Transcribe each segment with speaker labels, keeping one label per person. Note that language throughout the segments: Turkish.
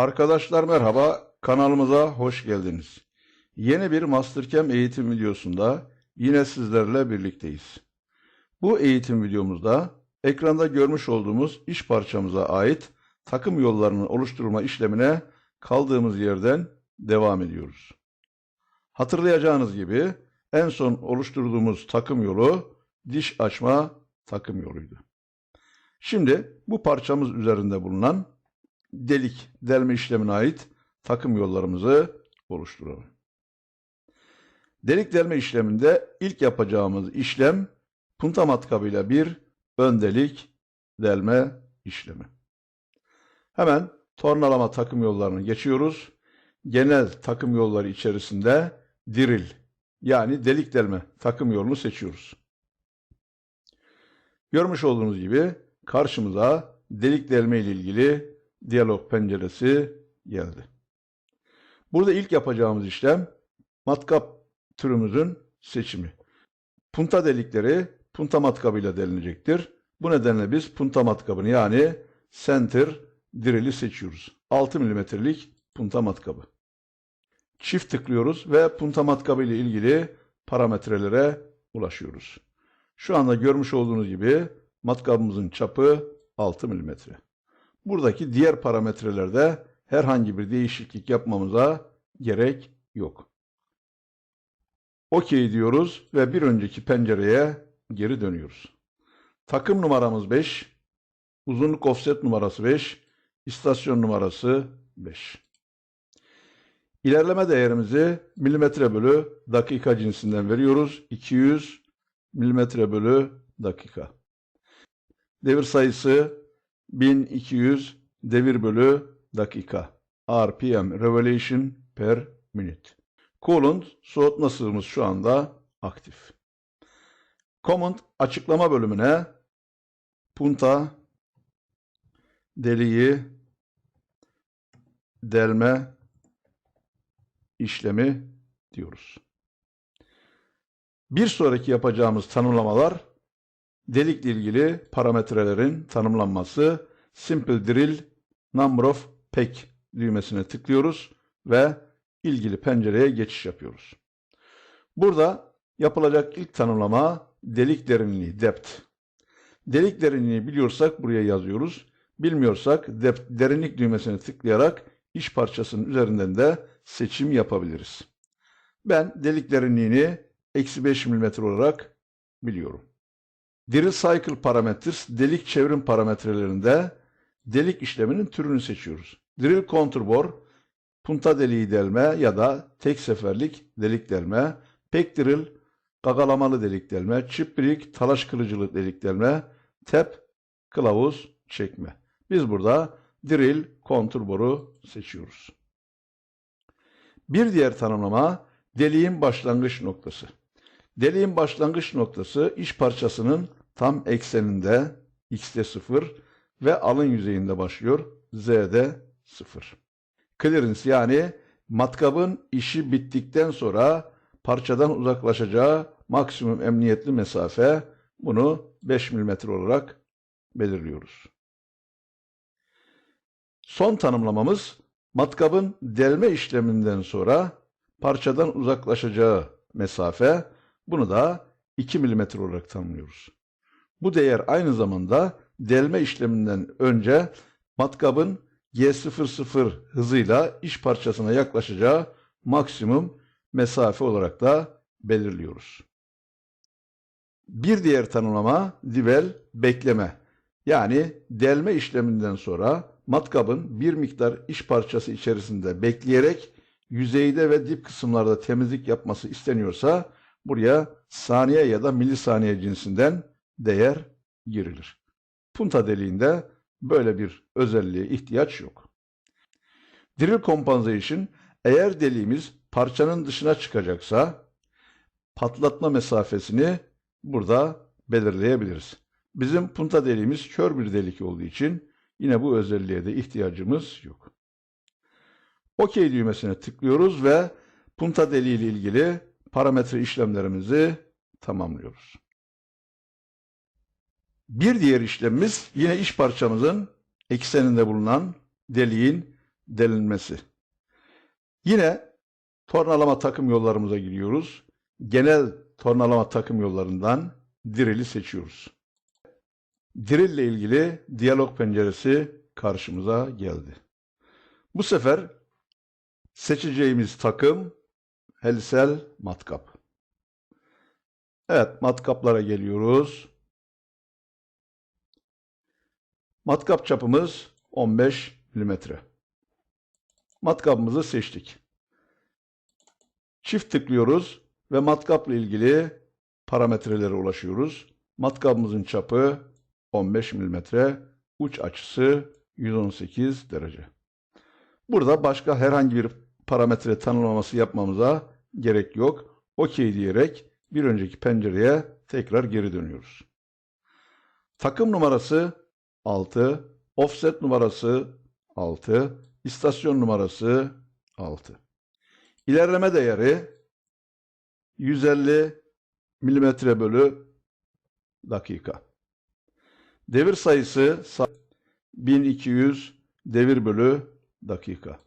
Speaker 1: Arkadaşlar merhaba, kanalımıza hoş geldiniz. Yeni bir Mastercam eğitim videosunda yine sizlerle birlikteyiz. Bu eğitim videomuzda ekranda görmüş olduğumuz iş parçamıza ait takım yollarının oluşturulma işlemine kaldığımız yerden devam ediyoruz. Hatırlayacağınız gibi en son oluşturduğumuz takım yolu diş açma takım yoluydu. Şimdi bu parçamız üzerinde bulunan delik delme işlemine ait takım yollarımızı oluşturalım. Delik delme işleminde ilk yapacağımız işlem punta matkabıyla bir ön delik delme işlemi. Hemen tornalama takım yollarını geçiyoruz. Genel takım yolları içerisinde diril yani delik delme takım yolunu seçiyoruz. Görmüş olduğunuz gibi karşımıza delik delme ile ilgili diyalog penceresi geldi. Burada ilk yapacağımız işlem matkap türümüzün seçimi. Punta delikleri punta matkabıyla delinecektir. Bu nedenle biz punta matkabını yani center dirili seçiyoruz. 6 milimetrelik punta matkabı. Çift tıklıyoruz ve punta matkabı ile ilgili parametrelere ulaşıyoruz. Şu anda görmüş olduğunuz gibi matkabımızın çapı 6 milimetre. Buradaki diğer parametrelerde herhangi bir değişiklik yapmamıza gerek yok. OK diyoruz ve bir önceki pencereye geri dönüyoruz. Takım numaramız 5, uzunluk offset numarası 5, istasyon numarası 5. İlerleme değerimizi milimetre bölü dakika cinsinden veriyoruz. 200 milimetre bölü dakika. Devir sayısı 1200 devir bölü dakika. RPM Revolution per minute. Coolant soğutma sığımız şu anda aktif. Command açıklama bölümüne punta deliği delme işlemi diyoruz. Bir sonraki yapacağımız tanımlamalar delikle ilgili parametrelerin tanımlanması Simple Drill Number of Peck düğmesine tıklıyoruz ve ilgili pencereye geçiş yapıyoruz. Burada yapılacak ilk tanımlama delik derinliği depth. Delik derinliğini biliyorsak buraya yazıyoruz. Bilmiyorsak depth, derinlik düğmesine tıklayarak iş parçasının üzerinden de seçim yapabiliriz. Ben delik derinliğini eksi 5 mm olarak biliyorum. Drill Cycle Parameters delik çevrim parametrelerinde delik işleminin türünü seçiyoruz. Drill Contour Bore, punta deliği delme ya da tek seferlik delik delme, pek drill, gagalamalı delik delme, chip brick, talaş kılıcılı delik delme, tep, kılavuz, çekme. Biz burada drill, kontur boru seçiyoruz. Bir diğer tanımlama deliğin başlangıç noktası. Deliğin başlangıç noktası iş parçasının tam ekseninde x'de 0 ve alın yüzeyinde başlıyor. z'de 0. Clearance yani matkabın işi bittikten sonra parçadan uzaklaşacağı maksimum emniyetli mesafe bunu 5 mm olarak belirliyoruz. Son tanımlamamız matkabın delme işleminden sonra parçadan uzaklaşacağı mesafe bunu da 2 mm olarak tanımlıyoruz. Bu değer aynı zamanda delme işleminden önce matkabın G00 hızıyla iş parçasına yaklaşacağı maksimum mesafe olarak da belirliyoruz. Bir diğer tanımlama divel bekleme. Yani delme işleminden sonra matkabın bir miktar iş parçası içerisinde bekleyerek yüzeyde ve dip kısımlarda temizlik yapması isteniyorsa buraya saniye ya da milisaniye cinsinden değer girilir. Punta deliğinde böyle bir özelliğe ihtiyaç yok. Drill compensation eğer deliğimiz parçanın dışına çıkacaksa patlatma mesafesini burada belirleyebiliriz. Bizim punta deliğimiz kör bir delik olduğu için yine bu özelliğe de ihtiyacımız yok. OK düğmesine tıklıyoruz ve punta deliği ile ilgili parametre işlemlerimizi tamamlıyoruz. Bir diğer işlemimiz yine iş parçamızın ekseninde bulunan deliğin delinmesi. Yine tornalama takım yollarımıza giriyoruz. Genel tornalama takım yollarından dirili seçiyoruz. Drill ile ilgili diyalog penceresi karşımıza geldi. Bu sefer seçeceğimiz takım Helsel matkap. Evet, matkaplara geliyoruz. Matkap çapımız 15 milimetre. Matkapımızı seçtik. Çift tıklıyoruz ve matkapla ilgili parametrelere ulaşıyoruz. Matkapımızın çapı 15 milimetre, uç açısı 118 derece. Burada başka herhangi bir parametre tanımlaması yapmamıza gerek yok. OK diyerek bir önceki pencereye tekrar geri dönüyoruz. Takım numarası 6, offset numarası 6, istasyon numarası 6. İlerleme değeri 150 milimetre bölü dakika. Devir sayısı 1200 devir bölü dakika.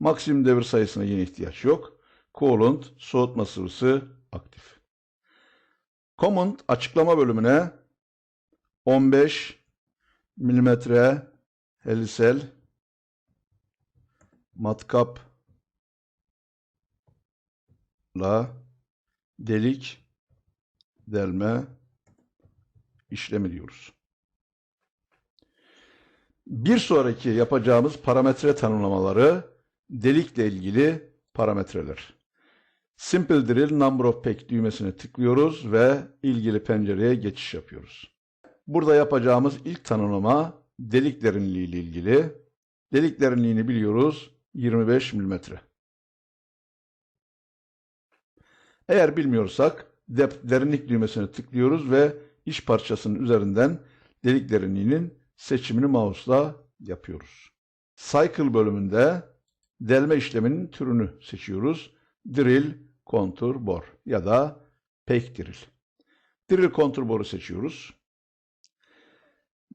Speaker 1: Maksimum devir sayısına yine ihtiyaç yok. Coolant soğutma sıvısı aktif. Command açıklama bölümüne 15 milimetre helisel matkapla delik delme işlemi diyoruz. Bir sonraki yapacağımız parametre tanımlamaları delikle ilgili parametreler. Simple Drill Number of Pack düğmesine tıklıyoruz ve ilgili pencereye geçiş yapıyoruz. Burada yapacağımız ilk tanımlama delik derinliği ile ilgili. Delik derinliğini biliyoruz 25 mm. Eğer bilmiyorsak derinlik düğmesine tıklıyoruz ve iş parçasının üzerinden delik derinliğinin seçimini mouse'la yapıyoruz. Cycle bölümünde delme işleminin türünü seçiyoruz. Drill, kontur, bor ya da pek drill. Drill kontur boru seçiyoruz.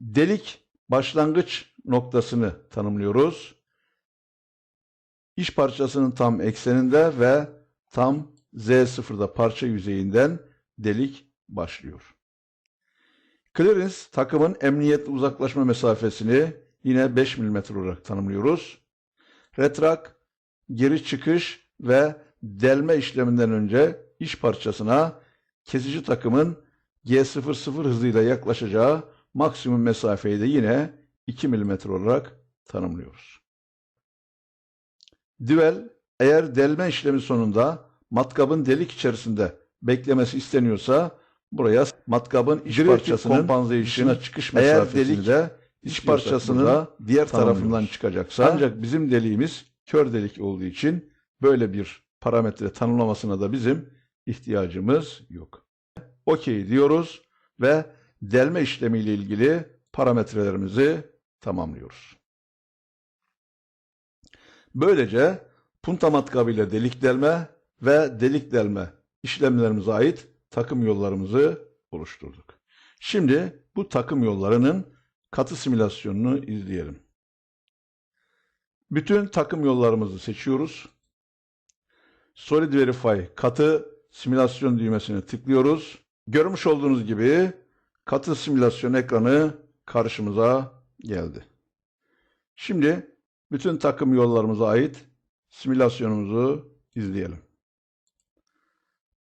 Speaker 1: Delik başlangıç noktasını tanımlıyoruz. İş parçasının tam ekseninde ve tam Z0'da parça yüzeyinden delik başlıyor. Clearance takımın emniyetle uzaklaşma mesafesini yine 5 mm olarak tanımlıyoruz. Retrak geri çıkış ve delme işleminden önce iş parçasına kesici takımın G00 hızıyla yaklaşacağı maksimum mesafeyi de yine 2 mm olarak tanımlıyoruz. Düvel eğer delme işlemi sonunda matkabın delik içerisinde beklemesi isteniyorsa buraya matkabın iç parçasının kompansasyona çıkış mesafesini de iç parçasının da diğer tarafından çıkacaksa ancak bizim deliğimiz kör delik olduğu için böyle bir parametre tanımlamasına da bizim ihtiyacımız yok. OK diyoruz ve delme işlemiyle ilgili parametrelerimizi tamamlıyoruz. Böylece punta matkabıyla delik delme ve delik delme işlemlerimize ait takım yollarımızı oluşturduk. Şimdi bu takım yollarının katı simülasyonunu izleyelim. Bütün takım yollarımızı seçiyoruz. Solid Verify katı simülasyon düğmesine tıklıyoruz. Görmüş olduğunuz gibi katı simülasyon ekranı karşımıza geldi. Şimdi bütün takım yollarımıza ait simülasyonumuzu izleyelim.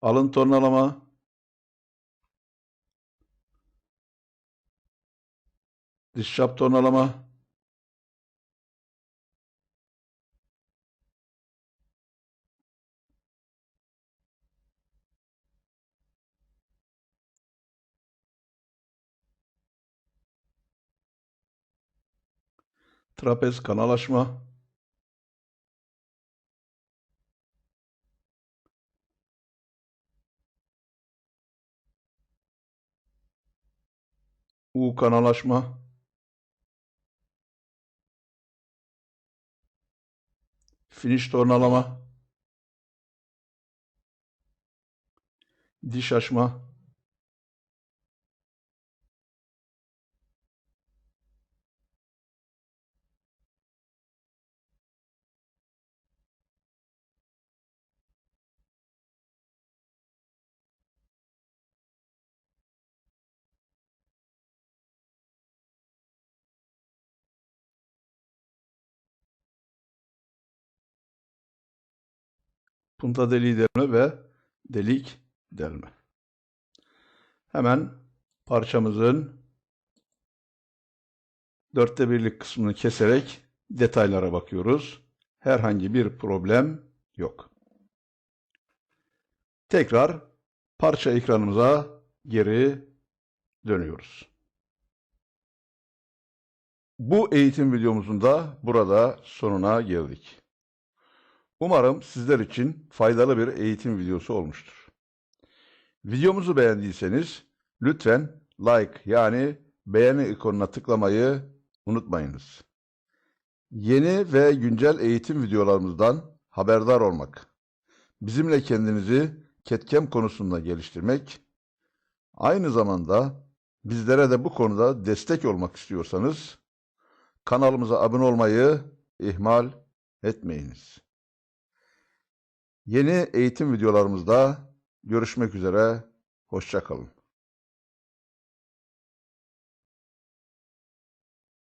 Speaker 1: Alın tornalama, dış çap tornalama, trapez kanalaşma, U kanalaşma, finish tornalama, diş açma, punta deliği delme ve delik delme. Hemen parçamızın dörtte birlik kısmını keserek detaylara bakıyoruz. Herhangi bir problem yok. Tekrar parça ekranımıza geri dönüyoruz. Bu eğitim videomuzun da burada sonuna geldik. Umarım sizler için faydalı bir eğitim videosu olmuştur. Videomuzu beğendiyseniz lütfen like yani beğeni ikonuna tıklamayı unutmayınız. Yeni ve güncel eğitim videolarımızdan haberdar olmak, bizimle kendinizi ketkem konusunda geliştirmek, aynı zamanda bizlere de bu konuda destek olmak istiyorsanız kanalımıza abone olmayı ihmal etmeyiniz. Yeni eğitim videolarımızda görüşmek üzere, hoşça kalın.